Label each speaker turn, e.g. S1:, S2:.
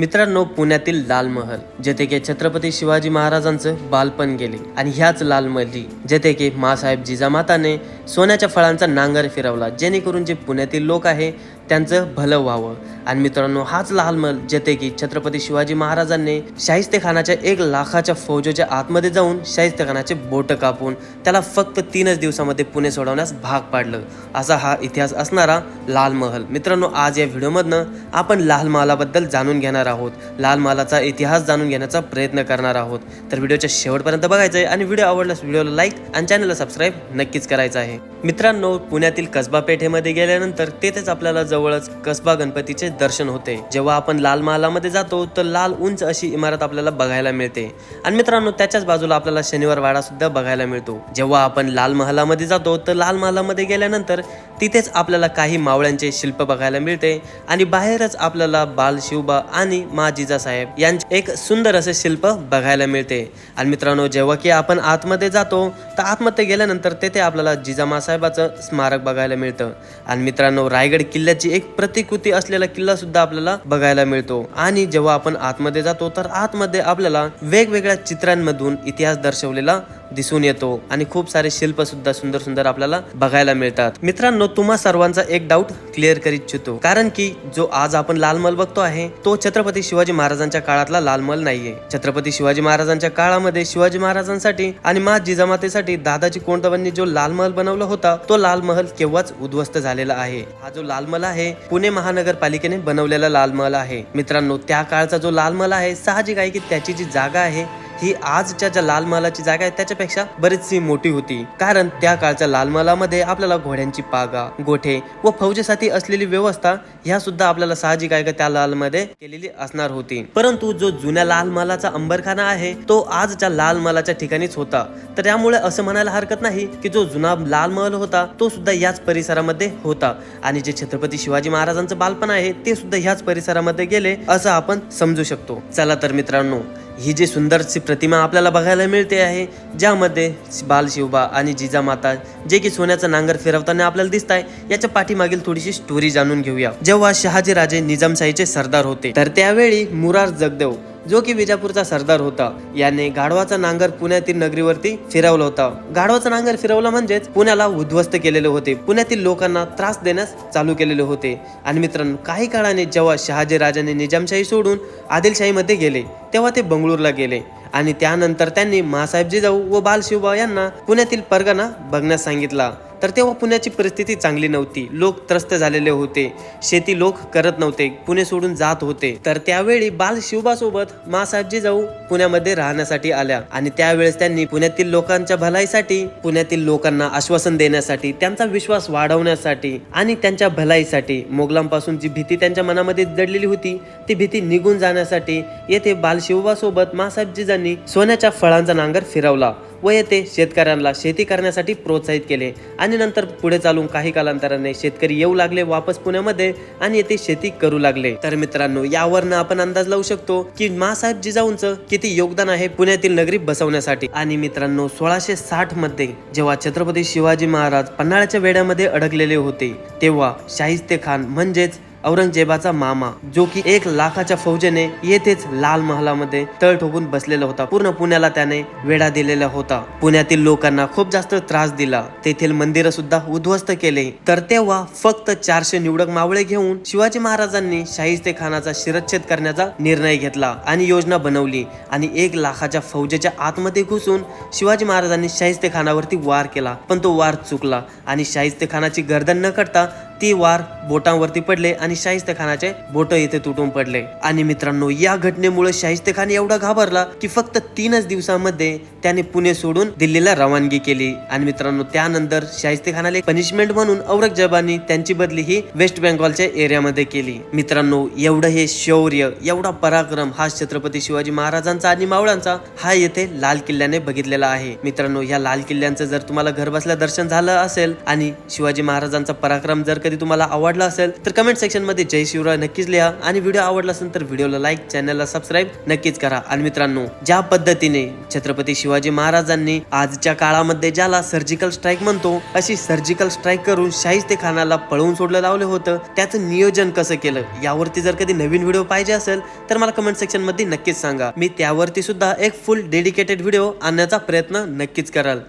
S1: मित्रांनो पुण्यातील लाल महल जेथे की छत्रपती शिवाजी महाराजांचं बालपण गेले आणि ह्याच लाल महली जेथे की मासाहेब जिजामाताने सोन्याच्या फळांचा नांगर फिरवला जेणेकरून जे पुण्यातील लोक आहे त्यांचं भलं व्हावं. आणि मित्रांनो हाच लाल महल जेथे की छत्रपती शिवाजी महाराजांनी शाहिस्ते खानाच्या एक लाखाच्या फौजेच्या आतमध्ये जाऊन शाहिस्ते खानाचे बोट कापून त्याला फक्त तीनच दिवसामध्ये पुणे सोडवण्यास भाग पाडलं. असा हा इतिहास असणारा लाल महल. मित्रांनो आज या व्हिडिओमधनं आपण लाल महालाबद्दल जाणून घेणार आहोत. लाल महालाचा इतिहास जाणून घेण्याचा प्रयत्न करणार आहोत. तर व्हिडिओच्या शेवटपर्यंत बघायचं आहे आणि व्हिडिओ आवडल्यास व्हिडिओला लाईक आणि चॅनलला सबस्क्राईब नक्कीच करायचं आहे. मित्रांनो पुण्यातील कसबा पेठेमध्ये गेल्यानंतर तेथेच आपल्याला जवळच कसबा गणपतीचे दर्शन होते. जेव्हा आपण लाल महालामध्ये जातो तर लाल उंच अशी इमारत आपल्याला बघायला मिळते. आणि मित्रांनो त्याच्याच बाजूला आपल्याला शनिवार वाडा सुद्धा बघायला मिळतो. जेव्हा आपण लाल महालामध्ये जातो तर लाल महालामध्ये गेल्यानंतर तिथेच आपल्याला काही मावळ्यांचे शिल्प बघायला मिळते. आणि बाहेरच आपल्याला बाल शिवबा आणि मा जिजासाहेब यांचे एक सुंदर असे शिल्प बघायला मिळते. आणि मित्रांनो जेव्हा की आपण आतमध्ये जातो तर आतमध्ये गेल्यानंतर तेथे आपल्याला जिजामा साहेबाचं स्मारक बघायला मिळतं. आणि मित्रांनो रायगड किल्ल्याची एक प्रतिकृती असलेला किल्ला सुद्धा आपल्याला बघायला मिळतो. आणि जेव्हा आपण आतमध्ये जातो तर आतमध्ये आपल्याला वेगवेगळ्या चित्रांमधून इतिहास दर्शवलेला दिसून येतो. आणि खूप सारे शिल्प सुद्धा सुंदर सुंदर आपल्याला बघायला मिळतात. मित्रांनो तुम्हा सर्वांचा एक डाऊट क्लिअर करीत इच्छितो कारण की जो आज आपण लाल मल बघतो आहे तो छत्रपती शिवाजी महाराजांच्या काळातला लाल महल नाहीये. छत्रपती शिवाजी महाराजांच्या काळामध्ये शिवाजी महाराजांसाठी आणि मा जिजामातेसाठी दादाजी कोंडदेवांनी जो लाल महल बनवला होता तो लाल महल केव्हाच उद्ध्वस्त झालेला आहे. हा जो लाल महल आहे पुणे महानगरपालिकेने बनवलेला लाल महल आहे. मित्रांनो त्या काळचा जो लाल महल आहे साहजिक आहे की त्याची जी जागा आहे ही आजच्या ज्या लाल महालाची जागा आहे त्याच्यापेक्षा बरीचशी मोठी होती. कारण त्या काळच्या लाल महालामध्ये आपल्याला घोड्यांची पागा गोठे व फौजेसाठी असलेली व्यवस्था ह्या सुद्धा आपल्याला साहजिक आहे का त्या लाल मध्ये केलेली असणार होती. परंतु जो जुन्या लाल महालाचा अंबरखाना आहे तो आजच्या लाल महालाच्या ठिकाणीच होता. तर त्यामुळे असं म्हणायला हरकत नाही की जो जुना लाल महल होता तो सुद्धा याच परिसरामध्ये होता. आणि जे छत्रपती शिवाजी महाराजांचं बालपण आहे ते सुद्धा ह्याच परिसरामध्ये गेले असं आपण समजू शकतो. चला तर मित्रांनो ही जी सुंदरशी प्रतिमा आपल्याला बघायला मिळते आहे ज्यामध्ये बालशिवबा आणि जिजामाता जे की सोन्याचं नांगर फिरवताना आपल्याला दिसत आहे याच्या पाठीमागील थोडीशी स्टोरी जाणून घेऊया. जेव्हा शहाजी राजे निजामशाहीचे सरदार होते तर त्यावेळी मुरार जगदेव जो की विजापूरचा सरदार होता. याने गाढवाचा नांगर पुण्यातील नगरीवरती फिरवला होता. गाढवाचा नांगर फिरवला म्हणजेच पुण्याला उद्ध्वस्त केलेले होते. पुण्यातील लोकांना त्रास देण्यास चालू केलेले होते. आणि मित्रांनो काही काळाने जेव्हा शहाजी राजाने निजामशाही सोडून आदिलशाहीमध्ये गेले तेव्हा ते बंगळूरला गेले. आणि त्यानंतर त्यांनी महासाहेब जिजाऊ व बालशिवबा यांना पुण्यातील परगणा बघण्यास सांगितला. तर तेव्हा पुण्याची परिस्थिती चांगली नव्हती. लोक त्रस्त झालेले होते. शेती लोक करत नव्हते. पुणे सोडून जात होते. तर त्यावेळी बाल शिवबासोबत मासाजी जाऊ पुण्यामध्ये राहण्यासाठी आल्या. आणि त्यावेळेस त्यांनी पुण्यातील लोकांच्या भलाईसाठी पुण्यातील लोकांना आश्वासन देण्यासाठी त्यांचा विश्वास वाढवण्यासाठी आणि त्यांच्या भलाईसाठी मोगलांपासून जी भीती त्यांच्या मनामध्ये जडलेली होती ती भीती निघून जाण्यासाठी येथे बालशिवबासोबत शिवबासोबत जिजांनी सोन्याच्या फळांचा नांगर फिरवला. व येथे शेतकऱ्यांना शेती करण्यासाठी प्रोत्साहित केले. आणि नंतर पुढे चालून काही कालांतराने शेतकरी येऊ लागले वापस पुण्यामध्ये आणि येथे शेती करू लागले. तर मित्रांनो यावरनं आपण अंदाज लावू शकतो की मासाहेब जिजाऊंचं किती योगदान आहे पुण्यातील नगरी बसवण्यासाठी. आणि मित्रांनो सोळाशे साठमध्ये जेव्हा छत्रपती शिवाजी महाराज पन्हाळ्याच्या वेड्यामध्ये अडकलेले होते तेव्हा शाहिस्ते खान म्हणजेच औरंगजेबाचा मामा जो की एक लाखाच्या फौजेने येथेच लाल महालामध्ये तळ ठोकून बसलेला होता. पूर्ण पुण्याला त्याने वेढा दिलेला होता. पुण्यातील लोकांना खूप जास्त त्रास दिला. तेथील मंदिर सुद्धा उद्ध्वस्त केले. तर तेव्हा फक्त चारशे निवडक मावळे घेऊन शिवाजी महाराजांनी शाहिस्ते खानाचा शिरच्छेद करण्याचा निर्णय घेतला आणि योजना बनवली आणि एक लाखाच्या फौजेच्या आतमध्ये घुसून शिवाजी महाराजांनी शाहिस्ते खानावरती वार केला. पण तो वार चुकला आणि शाहिस्ते खानाची गर्दन न करता ती वार बोटांवरती पडले आणि शाहिस्त खानाचे बोट इथे तुटून पडले. आणि मित्रांनो या घटनेमुळे शाहिस्त खान एवढा घाबरला की फक्त तीनच दिवसांमध्ये त्याने पुणे सोडून दिल्लीला रवानगी केली. आणि मित्रांनो त्यानंतर शाहिस्ते खानाला पनिशमेंट म्हणून औरंगजेबाने त्यांची बदली ही वेस्ट बेंगॉलच्या एरियामध्ये केली. मित्रांनो एवढं हे शौर्य एवढा पराक्रम हा छत्रपती शिवाजी महाराजांचा आणि मावळांचा हा येथे लाल किल्ल्याने बघितलेला आहे. मित्रांनो या लाल किल्ल्यांचं जर तुम्हाला घर बसल्या दर्शन झालं असेल आणि शिवाजी महाराजांचा पराक्रम जर कधी कधी तुम्हाला आवडला असेल तर कमेंट सेक्शनमध्ये जय शिवराय नक्कीच लिहा. आणि व्हिडिओ आवडला असेल तर व्हिडिओला लाईक चॅनलला सबस्क्राईब नक्कीच करा. आणि मित्रांनो ज्या पद्धतीने छत्रपती शिवाजी महाराजांनी आजच्या काळामध्ये ज्याला सर्जिकल स्ट्राईक म्हणतो अशी सर्जिकल स्ट्राईक करून शाहिस्ते खानाला पळवून सोडलं लावलं होतं त्याचं नियोजन कसं केलं यावरती जर कधी नवीन व्हिडिओ पाहिजे असेल तर मला कमेंट सेक्शनमध्ये नक्कीच सांगा. मी त्यावरती सुद्धा एक फुल डेडिकेटेड व्हिडिओ आणण्याचा प्रयत्न नक्कीच कराल.